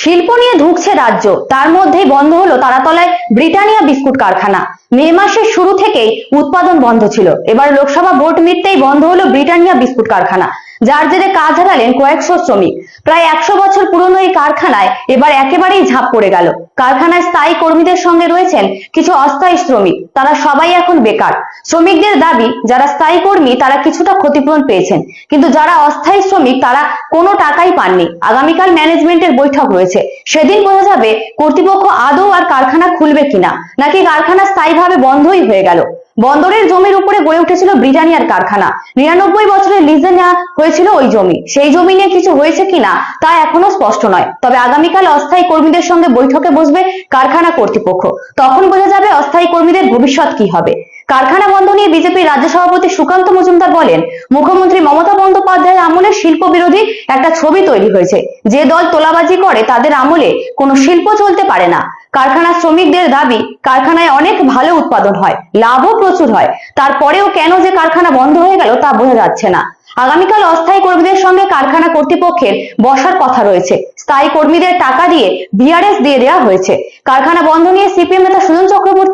শিল্প নিয়ে ধুঁকছে রাজ্য। তার মধ্যেই বন্ধ হলো তারাতলায় ব্রিটানিয়া বিস্কুট কারখানা। মে মাসের শুরু থেকেই উৎপাদন বন্ধ ছিল। এবার লোকসভা ভোট মিটতেই বন্ধ হলো ব্রিটানিয়া বিস্কুট কারখানা। যার জেরে কাজ হারালেন কয়েকশো শ্রমিক। প্রায় একশো বছর পুরনো এই কারখানায় এবার একেবারেই ঝাঁপ পড়ে গেল। কারখানায় স্থায়ী কর্মীদের সঙ্গে রয়েছেন কিছু অস্থায়ী শ্রমিক। তারা সবাই এখন বেকার। শ্রমিকদের দাবি, যারা স্থায়ী কর্মী, তারা কিছুটা ক্ষতিপূরণ পেয়েছেন। কিন্তু যারা অস্থায়ী শ্রমিক, তারা কোনো টাকাই পাননি। আগামীকাল ম্যানেজমেন্টের বৈঠক রয়েছে। সেদিন বোঝা যাবে কর্তৃপক্ষ আদৌ আর কারখানা খুলবে কিনা, নাকি কারখানা স্থায়ীভাবে বন্ধই হয়ে গেল। বন্দরের জমির উপরে গড়ে উঠেছিল ব্রিটানিয়ার কারখানা। নিরানব্বই বছরের লিজে নেওয়া হয়েছিল ওই জমি। সেই জমি নিয়ে কিছু হয়েছে কিনা তা এখনও স্পষ্ট নয়। তবে আগামীকাল অস্থায়ী কর্মীদের সঙ্গে বৈঠকে বসবে কারখানা কর্তৃপক্ষ। তখন বোঝা যাবে অস্থায়ী কর্মীদের ভবিষ্যৎ কি হবে। কারখানা বন্ধ নিয়ে বিজেপির রাজ্য সভাপতি সুকান্ত মজুমদার বলেন, মুখ্যমন্ত্রী মমতা বন্দ্যোপাধ্যায়ের আমলে শিল্প বিরোধী একটা ছবি তৈরি হয়েছে। যে দল তোলাবাজি করে তাদের আমলে কোনো শিল্প চলতে পারে না। কারখানা শ্রমিকদের দাবি, কারখানায় অনেক ভালো উৎপাদন হয়, লাভও প্রচুর হয়। তারপরেও কেন যে কারখানা বন্ধ হয়ে গেল তা বোঝা যাচ্ছে না। আগামীকাল অস্থায়ী কর্মীদের সঙ্গে কারখানা কর্তৃপক্ষের বসার কথা রয়েছে। স্থায়ী কর্মীদের টাকা দিয়ে ভিআরএস দিয়ে দেওয়া হয়েছে। কারখানা বন্ধ নিয়ে সিপিএম নেতা সুজন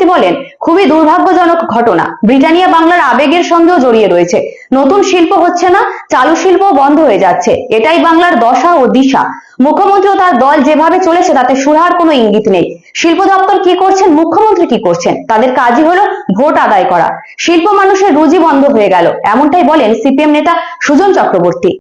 চক্রবর্তী বলেন, খুবই দুর্ভাগ্যজনক ঘটনা। ব্রিটানিয়া বাংলার আবেগের সঙ্গেও জড়িয়ে রয়েছে। নতুন শিল্প হচ্ছে না, চালু শিল্প বন্ধ হয়ে যাচ্ছে। এটাই বাংলার দশা ও দিশা। মুখ্যমন্ত্রী ও তার দল যেভাবে চলেছে, তাতে সুরাহার কোনো ইঙ্গিত নেই। শিল্প দপ্তর কি করছেন, মুখ্যমন্ত্রী কি করছেন, তাদের কাজই হলো ভোট আদায় করা। শিল্প মানুষের রুজি বন্ধ হয়ে গেল, এমনটাই বলেন সিপিএম নেতা সুজন চক্রবর্তী।